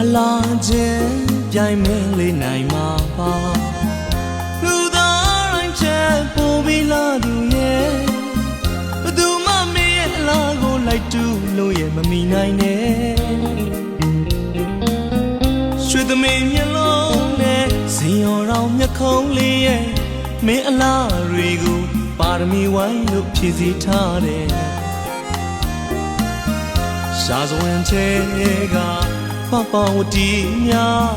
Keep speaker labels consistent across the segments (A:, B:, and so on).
A: အလားချင်းပြိုင်မင်းလေးနိုင်မှာပါလူသားတိုင်းချ က်ပို့ပြီးလာသူရဲ့ဘယ်သူမှမင်းရဲ့အလားကိုလိုက်တူလို့ရဲ့မမီနိုင်နဲ့ရွှေသမီးမျက်လုံးနဲ့ဇင်ရော်တော်မျက်ခုံးလေးရဲ့မင်းအလားတွေကိုပါရမီဝိုင်းလို့ဖြည့်စည်းထားတယ်ရှားစွန်ချေကပပဝတီများ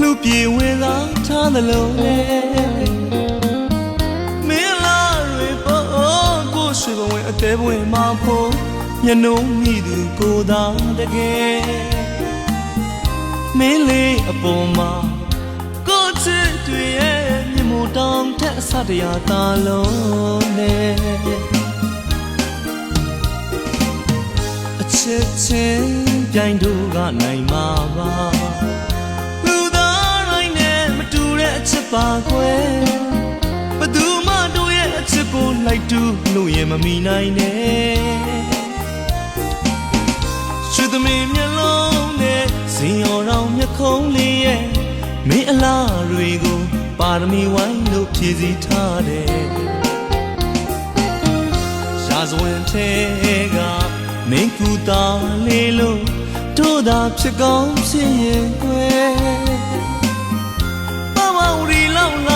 A: လူပြေဝင်လာထားသလုံးလေ ပေါ်ကိုရှိဘဝင်အသေးဝင်မဖို့ညနှုံးမိသူကိုသာတကယ်မင်းလေးအပေါ်မှာကိုချစ်တွေရဲ့မြင်မို့တောင်းထက်အစတရားသာလုံးနဲ့အချစ်ချင်းပြိုင်တို့ကနိုင်မှာပါ တူလို့ရင်မမီနိုင်နဲ့ရွှေသမီးမျက်လုံးနဲ့ဇင်ရော်တော်မျက်ခုံးလေးရဲ့မင်းအလားတွေကိုပါရမီဝိုင်းလို့ဖြည့်စည်းထားတယ်ရာဇဝင်ထဲကမင်းကူတာလေးလို့တို့သာဖြစ်ကောင်းဖြစ်ရင်ကွယ်ပမဝရီလောက်လာသူရဲ့ပ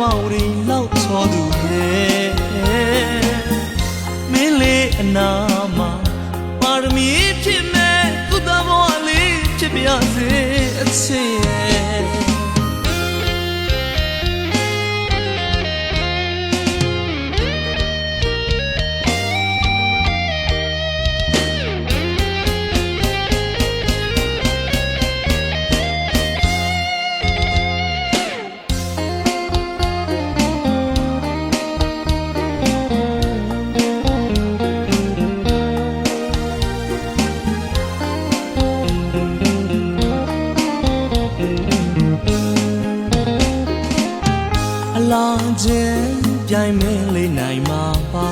A: မဝရီလောက်ချောသူရဲ့မင်းလေးအနာမှာပါရမီဖြစ်မဲ့ကုသဘဝလေးဖြစ်ပြစေအချစ် ချင်းပြိုင်မင်းလေးနိုင်မှာပါ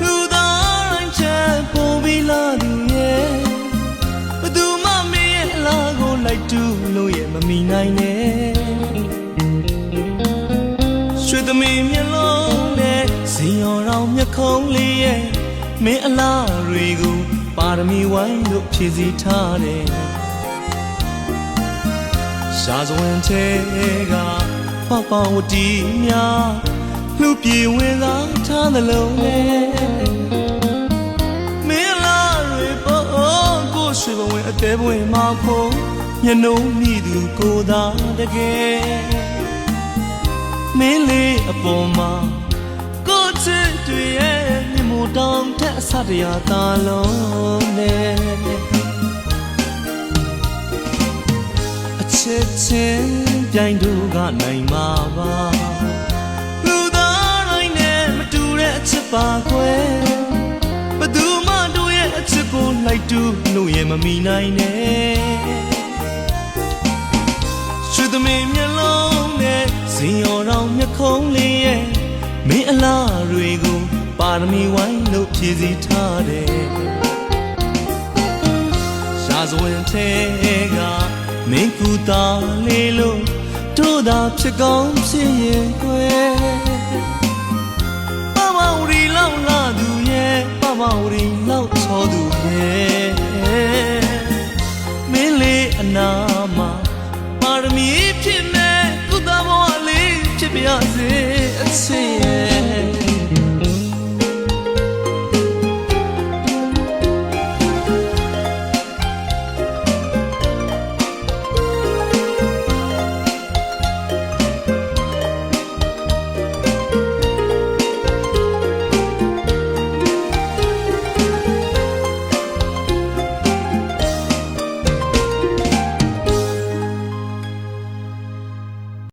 A: လူသားတိုင်းချက်ပို့ပြီးလာသူရဲ့ဘယ်သူမှမင်းရဲ့အလားကိုလိုက်တူလို့ရဲ့မမီနိုင်နဲ့ရွှေသမီးမျက်လုံးနဲ့ဇင်ရော်တော်မျက်ခုံးလေးရဲ့မင်းအလားတွေကိုပါရမီဝိုင်းလို့ဖြည့်စည်းထားတယ်ရှားစွန်ချေကပပဝတီများ လူပြေဝင်လာထားသလုံးလေမင်းလာတွေပေါ်ကိုရှိဘဝင်အသေးဘဝင်မှာဖို့ညနှုံးမိသူကိုသာတကယ်မင်းလေးအပေါ်မှာကိုချစ်တွေရဲ့မြင်မို့တောင်းတဲ့အစတရားသာလုံးနဲ့အချစ်ချင်းပြိုင်တို့ကနိုင်မှာပါ ပါခွဲဘယ်သူမှတို့ရဲ့အချစ်ကိုလိုက်တူလို့ရင်မမီနိုင်နဲ့ရွှေသမီးမျက်လုံးနဲ့ဇင်ရော်တော်မျက်ခုံးလေးရဲ့မင်းအလားတွေကိုပါရမီဝိုင်းလို့ဖြည့်စည်းထားတယ်ရာဇဝင်ထဲကမင်းကူတာလေးလို့တို့သာဖြစ်ကောင်းဖြစ်ရင်ကွယ်ပမဝရီ လောက်လာသူရဲ့ပမဝရီလောက်ချောသူရဲ့မင်းလေးအနာမှာပါရမီဖြစ်မဲ့ကုသဘဝလေးဖြစ်ပြစေ